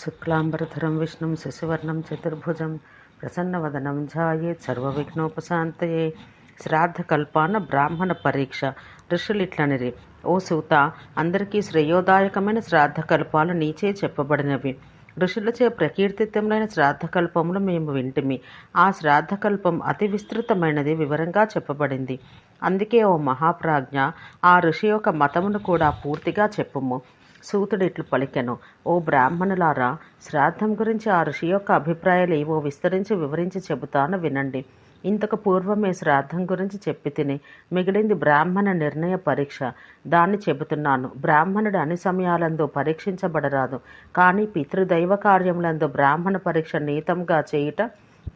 శుక్లాంబరధరం విష్ణుం శశివర్ణం చతుర్భుజం ప్రసన్నవదనం ఝాయేత్ సర్వవిఘ్నోపశాంతయే శ్రాద్ధకల్పాన బ్రాహ్మణ పరీక్ష ఋషులు ఇట్లనిరి ఓ సూత అందరికీ శ్రేయోదాయకమైన శ్రాద్ధకల్పాలు నీచే చెప్పబడినవి. ఋషులచే ప్రకీర్తితములైన శ్రాద్ధకల్పములు మేము వింటిమి. ఆ శ్రాద్ధకల్పం అతి విస్తృతమైనది వివరంగా చెప్పబడింది. అందుకే ఓ మహాప్రాజ్ఞ ఆ ఋషి యొక్క మతమును కూడా పూర్తిగా చెప్పుము. సూతుడు ఇట్లు పలికెను. ఓ బ్రాహ్మణులారా శ్రాద్ధం గురించి ఆ ఋషి యొక్క అభిప్రాయాలు ఏవో విస్తరించి వివరించి చెబుతాను వినండి. ఇంతకు పూర్వమే శ్రాద్ధం గురించి చెప్పి తిని మిగిలింది బ్రాహ్మణ నిర్ణయ పరీక్ష. దాన్ని చెబుతున్నాను. బ్రాహ్మణుడు అన్ని సమయాలందు పరీక్షించబడరాదు. కానీ పితృదైవ కార్యములందు బ్రాహ్మణ పరీక్ష నీతంగా చేయుట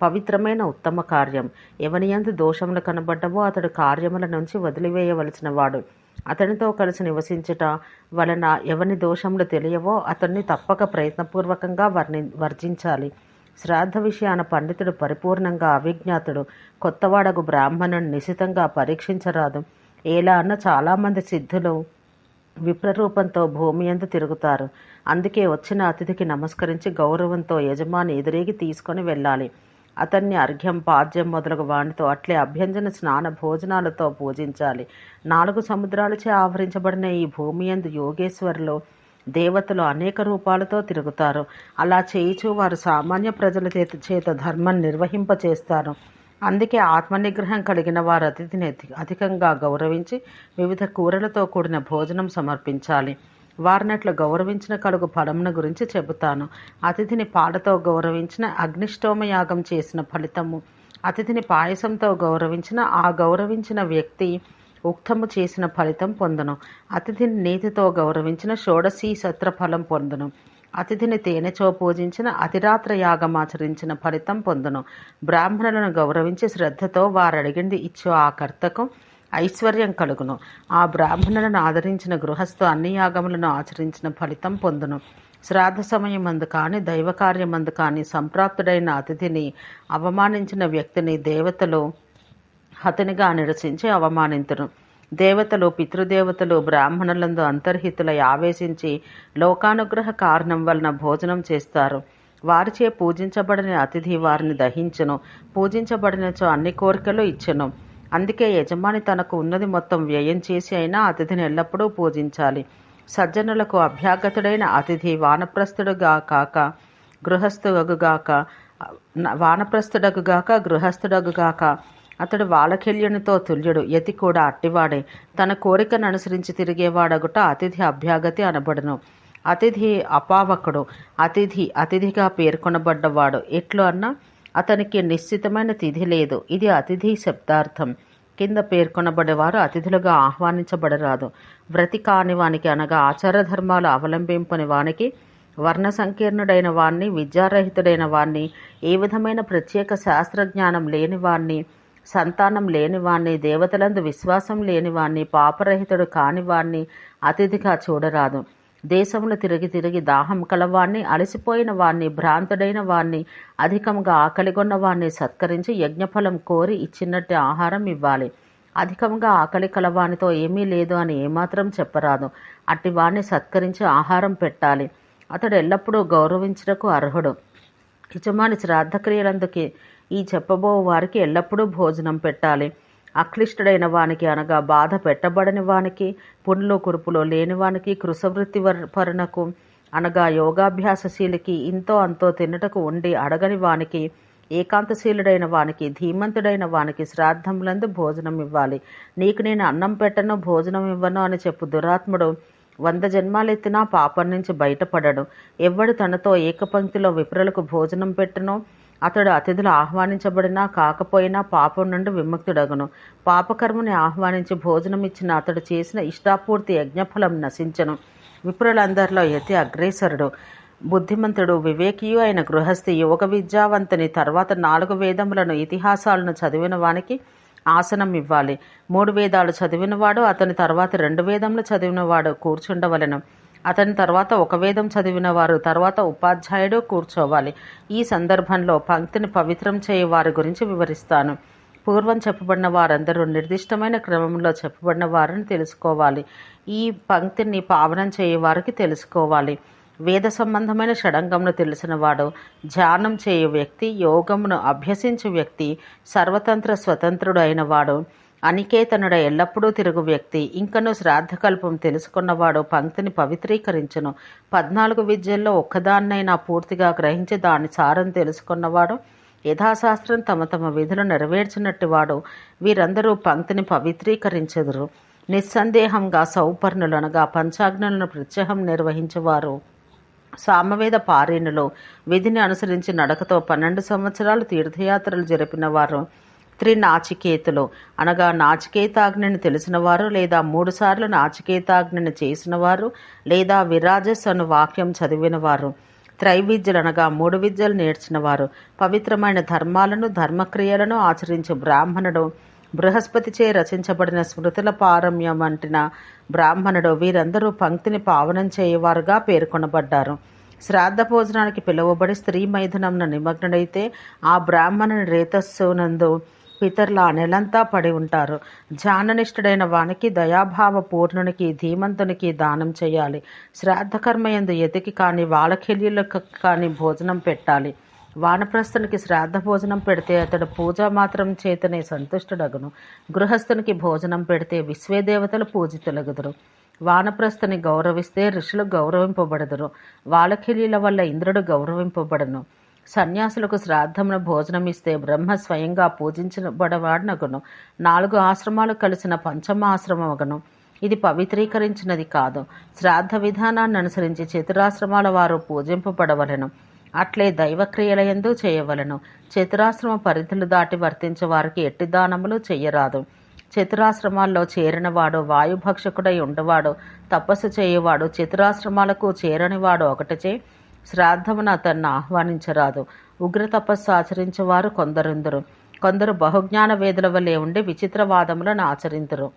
పవిత్రమైన ఉత్తమ కార్యం. ఎవనియందు దోషములు కనబడ్డవో అతడు కార్యముల నుంచి వదిలివేయవలసిన వాడు. అతనితో కలిసి నివసించుట వలన ఎవని దోషములు తెలియవో అతన్ని తప్పక ప్రయత్నపూర్వకంగా వర్ణి వర్జించాలి. శ్రాద్ధ విషయాన పండితుడు పరిపూర్ణంగా అవిజ్ఞాతుడు. కొత్తవాడగు బ్రాహ్మణుని నిశితంగా పరీక్షించరాదు. ఎలా అన్న చాలామంది సిద్ధులు విప్రరూపంతో భూమి ఎందు తిరుగుతారు. అందుకే వచ్చిన అతిథికి నమస్కరించి గౌరవంతో యజమాని ఎదురేగి తీసుకొని వెళ్ళాలి. అతన్ని అర్ఘ్యం పాద్యం మొదలగు వాణితో అట్లే అభ్యంజన స్నాన భోజనాలతో పూజించాలి. నాలుగు సముద్రాలచే ఆవరించబడిన ఈ భూమి ఎందు యోగేశ్వరులు దేవతలు అనేక రూపాలతో తిరుగుతారు. అలా చేయిచు వారు సామాన్య ప్రజల చేత చేత ధర్మం నిర్వహింపచేస్తారు. అందుకే ఆత్మనిగ్రహం కలిగిన వారు అతిథిని అధికంగా గౌరవించి వివిధ కూరలతో కూడిన భోజనం సమర్పించాలి. వారినట్లు గౌరవించిన కలుగు ఫలమున గురించి చెబుతాను. అతిథిని పాడతో గౌరవించిన అగ్నిష్టోమ యాగం చేసిన ఫలితము. అతిథిని పాయసంతో గౌరవించిన ఆ గౌరవించిన వ్యక్తి ఉక్తము చేసిన ఫలితం పొందను. అతిథిని నీతితో గౌరవించిన షోడశీ సత్ర ఫలం పొందను. అతిథిని తేనెచో పూజించిన అతిరాత్ర యాగం ఆచరించిన ఫలితం పొందును. బ్రాహ్మణులను గౌరవించి శ్రద్ధతో వారు అడిగింది ఇచ్చు ఆ కర్తకు. ఐశ్వర్యం కలుగును. ఆ బ్రాహ్మణులను ఆదరించిన గృహస్థు అన్ని యాగములను ఆచరించిన ఫలితం పొందును. శ్రాద్ధ సమయమందు కానీ దైవకార్యమందు కానీ సంప్రాప్తుడైన అతిథిని అవమానించిన వ్యక్తిని దేవతలు హతనిగా నిరసించి అవమానింతును దేవతలు పితృదేవతలు బ్రాహ్మణులందు అంతర్హితులై ఆవేశించి లోకానుగ్రహ కారణం వలన భోజనం చేస్తారు. వారిచే పూజించబడిన అతిథి వారిని దహించును. పూజించబడినచో అన్ని కోరికలు ఇచ్చెను. అందుకే యజమాని తనకు ఉన్నది మొత్తం వ్యయం చేసి అయినా అతిథిని ఎల్లప్పుడూ పూజించాలి. సజ్జనులకు అభ్యాగతుడైన అతిథి వానప్రస్థుడుగా కాక గృహస్థుగుగాక వానప్రస్థుడగుగాక గృహస్థుడగుగాక అతడు వాలకెల్యునితో తుల్యుడు యతి కూడా అట్టివాడే. తన కోరికను అనుసరించి తిరిగేవాడగుట అతిథి అభ్యాగతి అనబడును. అతిథి అపావకుడు అతిథి అతిథిగా పేర్కొనబడ్డవాడు. ఎట్లు అన్నా అతనికి నిశ్చితమైన తిథి లేదు. ఇది అతిథి శబ్దార్థం. కింద పేర్కొనబడేవారు అతిథులుగా ఆహ్వానించబడరాదు. వ్రతి కాని వానికి అనగా ఆచార ధర్మాలు అవలంబింపని వానికి వర్ణ సంకీర్ణుడైన వాణ్ణి విద్యారహితుడైన వాణ్ణి ఏ విధమైన ప్రత్యేక శాస్త్రజ్ఞానం లేని వాణ్ణి సంతానం లేని వాణ్ణి దేవతలందు విశ్వాసం లేని వాణ్ణి పాపరహితుడు కాని వాణ్ణి అతిథిగా చూడరాదు. దేశమును తిరిగి తిరిగి దాహం కలవాణ్ణి అలసిపోయిన వాణ్ణి భ్రాంతుడైన వాణ్ణి అధికంగా ఆకలిగొన్న వాణ్ణి సత్కరించి యజ్ఞఫలం కోరి ఇచ్చినట్టు ఆహారం ఇవ్వాలి. అధికంగా ఆకలి కలవానితో ఏమీ లేదు అని ఏమాత్రం చెప్పరాదు. అట్టి వాణ్ణి సత్కరించి ఆహారం పెట్టాలి. అతడు ఎల్లప్పుడూ గౌరవించుటకు అర్హుడు. యజమాని శ్రాద్ధక్రియలందుకే ఈ చెప్పబో వారికి ఎల్లప్పుడూ భోజనం పెట్టాలి. అక్లిష్టుడైన వానికి అనగా బాధ పెట్టబడని వానికి పుణ్యలో కురుపులో లేని వానికి కృషవృత్తి వర్- పరునకు అనగా యోగాభ్యాసశీలికి ఇంతో అంతో తినుటకు ఉండి అడగని వానికి ఏకాంతశీలుడైన వానికి ధీమంతుడైన వానికి శ్రాద్ధములందు భోజనం ఇవ్వాలి. నీకు నేను అన్నం పెట్టను భోజనం ఇవ్వను అని చెప్పు దురాత్ముడు వంద జన్మాలెత్తినా పాపం నుంచి బయటపడడు. ఎవ్వడు తనతో ఏకపంక్తిలో విప్రులకు భోజనం పెట్టను అతడు అతిథులు ఆహ్వానించబడినా కాకపోయినా పాపం నుండి విముక్తుడగును. పాపకర్మని ఆహ్వానించి భోజనం ఇచ్చిన అతడు చేసిన ఇష్టాపూర్తి యజ్ఞఫలం నశించను. విప్రులందరిలో యతి అగ్రేసరుడు. బుద్ధిమంతుడు వివేకియు అయిన గృహస్థి యోగ విద్యావంతుని తర్వాత నాలుగు వేదములను ఇతిహాసాలను చదివిన వానికి ఆసనం ఇవ్వాలి మూడు వేదాలు చదివినవాడు అతని తర్వాత రెండు వేదములు చదివినవాడు కూర్చుండవలెను. అతని తర్వాత ఒక వేదం చదివిన వారు తర్వాత ఉపాధ్యాయుడు కూర్చోవాలి. ఈ సందర్భంలో పంక్తిని పవిత్రం చేయ వారి గురించి వివరిస్తాను. పూర్వం చెప్పబడిన వారందరూ నిర్దిష్టమైన క్రమంలో చెప్పబడిన వారిని తెలుసుకోవాలి. ఈ పంక్తిని పావనం చేయవారికి తెలుసుకోవాలి. వేద సంబంధమైన షడంగమును తెలిసినవాడు ధ్యానం చేయు వ్యక్తి యోగమును అభ్యసించు వ్యక్తి సర్వతంత్ర స్వతంత్రుడు అయినవాడు అనికేతనుడ ఎల్లప్పుడూ తిరుగు వ్యక్తి. ఇంకను శ్రాద్ధకల్పం తెలుసుకున్నవాడు పంక్తిని పవిత్రీకరించును. పద్నాలుగు విద్యల్లో ఒక్కదాన్నైనా పూర్తిగా గ్రహించి దాని సారం తెలుసుకున్నవాడు యథాశాస్త్రం తమ తమ విధులు నెరవేర్చినట్టు వాడు వీరందరూ పంక్తిని పవిత్రీకరించెదరు. నిస్సందేహంగా సౌపర్ణులనగా పంచాగ్నులను ప్రత్యహం నిర్వహించేవారు. సామవేద పారీణులు విధిని అనుసరించి నడకతో పన్నెండు సంవత్సరాలు తీర్థయాత్రలు జరిపిన వారు త్రినాచికేతులు. అనగా నాచికేతాగ్నిని తెలిసినవారు లేదా మూడుసార్లు నాచికేతాగ్నిని చేసినవారు లేదా విరాజస్ అను వాక్యం చదివినవారు. త్రైవిద్యలు అనగా మూడు విద్యలు నేర్చినవారు. పవిత్రమైన ధర్మాలను ధర్మక్రియలను ఆచరించే బ్రాహ్మణుడు బృహస్పతిచే రచించబడిన స్మృతుల పారమ్యం అంటిన బ్రాహ్మణుడు వీరందరూ పంక్తిని పావనం చేయవారుగా పేర్కొనబడ్డారు. శ్రాద్ధ భోజనానికి పిలువబడి స్త్రీ మైథునంన నిమగ్నుడైతే ఆ బ్రాహ్మణుని రేతస్సునందు ఇతరుల ఆ నెలంతా పడి ఉంటారు. ధ్యాననిష్ఠుడైన వానికి దయాభావ పూర్ణునికి ధీమంతునికి దానం చేయాలి. శ్రాద్ధకర్మ ఎందు ఎతికి కానీ వాళ్ళకెల్యులకు కానీ భోజనం పెట్టాలి. వానప్రస్థునికి శ్రాద్ధ భోజనం పెడితే అతడు పూజ మాత్రం చేతనే సంతుష్టుడగును. గృహస్థునికి భోజనం పెడితే విశ్వేదేవతలు పూజితులగుదురు. వానప్రస్థుని గౌరవిస్తే ఋషులు గౌరవింపబడదురు. వాలకిలీల వల్ల ఇంద్రుడు గౌరవింపబడను. సన్యాసులకు శ్రాద్ధమున భోజనం ఇస్తే బ్రహ్మ స్వయంగా పూజించబడవాడనగును. నాలుగు ఆశ్రమాలు కలిసిన పంచమ ఆశ్రమమగను ఇది పవిత్రీకరించినది కాదు. శ్రాద్ధ విధానాన్ని అనుసరించి చతురాశ్రమాల వారు పూజింపబడవలెను. అట్లే దైవక్రియలయందు చేయవలెను. చతురాశ్రమ పరిధులు దాటి వర్తించే వారికి ఎట్టి దానములు చెయ్యరాదు. చతురాశ్రమాల్లో చేరినవాడు వాయుభక్షకుడై ఉండవాడు. తపస్సు చేయువాడు చతురాశ్రమాలకు చేరనివాడు ఒకటిచే. శ్రాద్ధమున అతన్ని ఆహ్వానించరాదు. ఉగ్ర తపస్సు ఆచరించేవారు కొందరుందరు. కొందరు బహుజ్ఞాన వేదుల వలె ఉండి విచిత్రవాదములను ఆచరించరు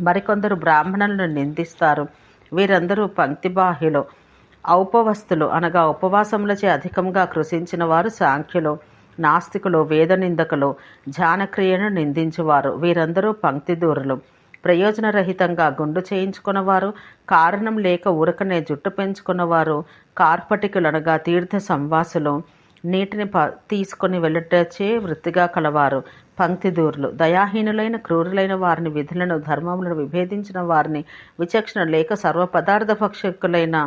మరికొందరు బ్రాహ్మణులను నిందిస్తారు. వీరందరూ పంక్తిబాహ్యులు. ఔపవస్తులు అనగా ఉపవాసములచే అధికంగా కృషించిన వారు సాంఖ్యులు నాస్తికులు వేద నిందకులు ధ్యానక్రియను నిందించేవారు. వీరందరూ పంక్తిదూరులు. ప్రయోజనరహితంగా గుండు చేయించుకున్నవారు కారణం లేక ఉరకనే జుట్టు పెంచుకున్నవారు కార్పటికులు అనగా తీర్థ సంవాసులు నీటిని ప తీసుకొని వెళ్ళటచే వృత్తిగా కలవారు. పంక్తిదూరులు దయాహీనులైన క్రూరులైన వారిని విధులను ధర్మములను విభేదించిన వారిని విచక్షణ లేక సర్వ పదార్థ భక్షకులైన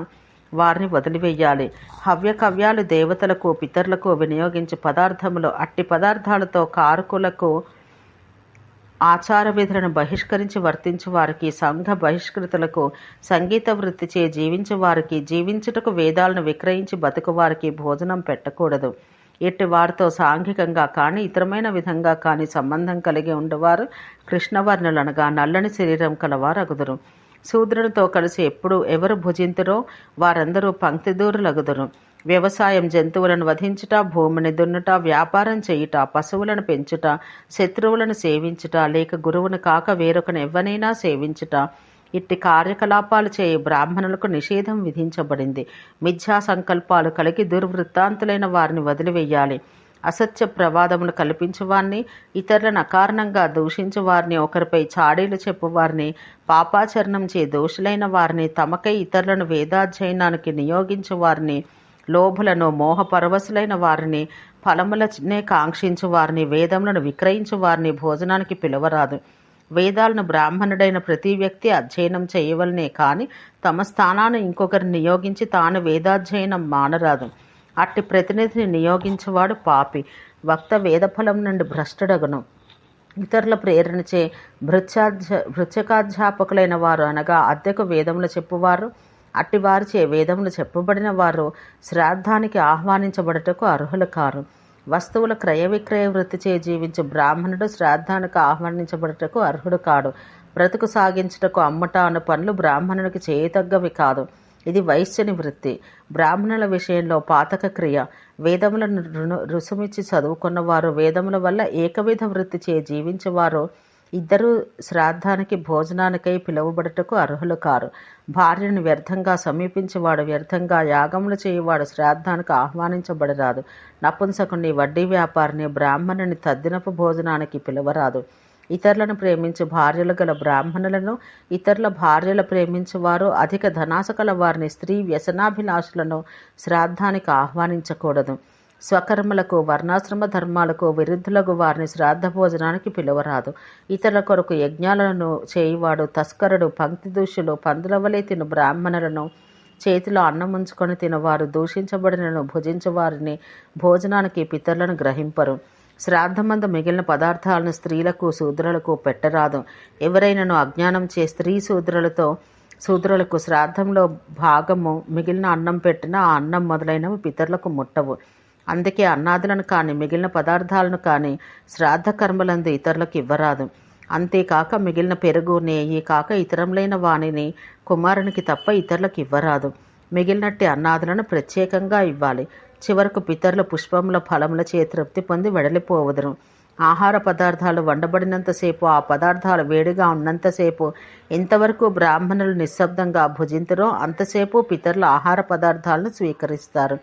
వారిని వదిలివేయాలి. హవ్యకవ్యాలు దేవతలకు పితరులకు వినియోగించే పదార్థములు అట్టి పదార్థాలతో కారకులకు ఆచార విధులను బహిష్కరించి వర్తించు వారికి సంఘ బహిష్కృతులకు సంగీత వృత్తి చే జీవించే వారికి జీవించుటకు వేదాలను విక్రయించి బతుకు వారికి భోజనం పెట్టకూడదు. ఇట్టి వారితో సాంఘికంగా కానీ ఇతరమైన విధంగా కానీ సంబంధం కలిగి ఉండేవారు కృష్ణవర్ణులనగా నల్లని శరీరం కలవారు అగుదురు శూద్రునితో కలిసి ఎప్పుడు ఎవరు భుజింతురో వారందరూ పంక్తిదూరులగుదురు. వ్యవసాయం జంతువులను వధించుట భూమిని దున్నుట వ్యాపారం చేయుట పశువులను పెంచుట శత్రువులను సేవించుట లేక గురువును కాక వేరొకను ఎవ్వనైనా సేవించుట. ఇట్టి కార్యకలాపాలు చేయ బ్రాహ్మణులకు నిషేధం విధించబడింది. మిథ్యా సంకల్పాలు కలిగి దుర్వృత్తాంతులైన వారిని వదిలివేయాలి. అసత్య ప్రవాదమును కల్పించువారిని ఇతరులను అకారణంగా దూషించు వారిని ఒకరిపై చాడీలు చెప్పువారిని పాపాచరణం చే దోషులైన వారిని తమకై ఇతరులను వేదాధ్యయనానికి నియోగించువారిని వారిని లోభులను మోహపరవశులైన వారిని ఫలములనే కాంక్షించు వారిని వేదములను విక్రయించు వారిని భోజనానికి పిలవరాదు. వేదాలను బ్రాహ్మణుడైన ప్రతి వ్యక్తి అధ్యయనం చేయవలనే కాని తమ స్థానాన్ని ఇంకొకరిని నియోగించి తాను వేదాధ్యయనం మానరాదు. అట్టి ప్రతినిధిని నియోగించేవాడు పాపి వక్త వేదఫలం నుండి భ్రష్టడగను. ఇతరుల ప్రేరణచే భృత్యాధ్య భృత్యకాధ్యాపకులైన వారు అనగా అద్దెకు వేదములు చెప్పువారు. అట్టివారిచే వేదములు చెప్పబడిన వారు శ్రాద్ధానికి ఆహ్వానించబడటకు అర్హులు కారు వస్తువుల క్రయ విక్రయ వృత్తిచే జీవించే బ్రాహ్మణుడు శ్రాద్ధానికి ఆహ్వానించబడటకు అర్హుడు కాడు బ్రతుకు సాగించుటకు అమ్మట అను పనులు బ్రాహ్మణునికి చేయతగ్గవి కాదు. ఇది వైశ్యుని వృత్తి బ్రాహ్మణుల విషయంలో పాతక క్రియ. వేదములను రుసుమిచ్చి చదువుకున్నవారు వేదముల వల్ల ఏకవిధ వృత్తి చే జీవించేవారు ఇద్దరు శ్రాద్ధానికి భోజనానికై పిలువబడుటకు అర్హులు కారు. భార్యను వ్యర్థంగా సమీపించేవాడు వ్యర్థంగా యాగములు చేయువాడు శ్రాద్ధానికి ఆహ్వానించబడరాదు. నపుంసకుని వడ్డీ వ్యాపారిని బ్రాహ్మణుని తద్దినపు భోజనానికి పిలువరాదు. ఇతరులను ప్రేమించి భార్యలు గల బ్రాహ్మణులను ఇతరుల భార్యలు ప్రేమించేవారు అధిక ధనాశ కల వారిని స్త్రీ వ్యసనాభిలాషులను శ్రాద్ధానికి ఆహ్వానించకూడదు. స్వకర్మలకు వర్ణాశ్రమ ధర్మాలకు విరుద్ధులకు వారిని శ్రాద్ధ భోజనానికి పిలువరాదు. ఇతరుల కొరకు యజ్ఞాలను చేయువాడు తస్కరుడు పంక్తి దూషులు పందులవలే తిను బ్రాహ్మణులను చేతిలో అన్నం ఉంచుకొని తినవారు దూషించబడినను భుజించు వారిని భోజనానికి పితరులను గ్రహింపరు. శ్రాద్ధమందు మిగిలిన పదార్థాలను స్త్రీలకు శూద్రులకు పెట్టరాదు. ఎవరైనాను అజ్ఞానం చే స్త్రీ శూద్రులతో శూద్రులకు శ్రాద్ధంలో భాగము మిగిలిన అన్నం పెట్టిన ఆ అన్నం మొదలైనవి పితరులకు ముట్టవు. అందుకే అన్నాదులను కానీ మిగిలిన పదార్థాలను కానీ శ్రాద్ధ కర్మలందు ఇతరులకు ఇవ్వరాదు. అంతేకాక మిగిలిన పెరుగు నెయ్యి కాక ఇతరములైన వాణిని కుమారునికి తప్ప ఇతరులకు ఇవ్వరాదు. మిగిలినట్టి అన్నాదులను ప్రత్యేకంగా ఇవ్వాలి. చివరకు పితరుల పుష్పముల ఫలముల చే తృప్తి పొంది వెడలిపోవదురు. ఆహార పదార్థాలు వండబడినంతసేపు ఆ పదార్థాలు వేడిగా ఉన్నంతసేపు ఎంతవరకు బ్రాహ్మణులు నిశ్శబ్దంగా భుజింతురో అంతసేపు పితరుల ఆహార పదార్థాలను స్వీకరిస్తారు.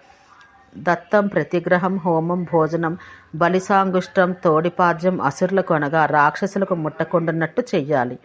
దత్తం ప్రతిగ్రహం హోమం భోజనం బలిసాంగుష్టం తోడిపాద్యం అసురులకు అనగా రాక్షసులకు ముట్టకుండున్నట్టు చెయ్యాలి.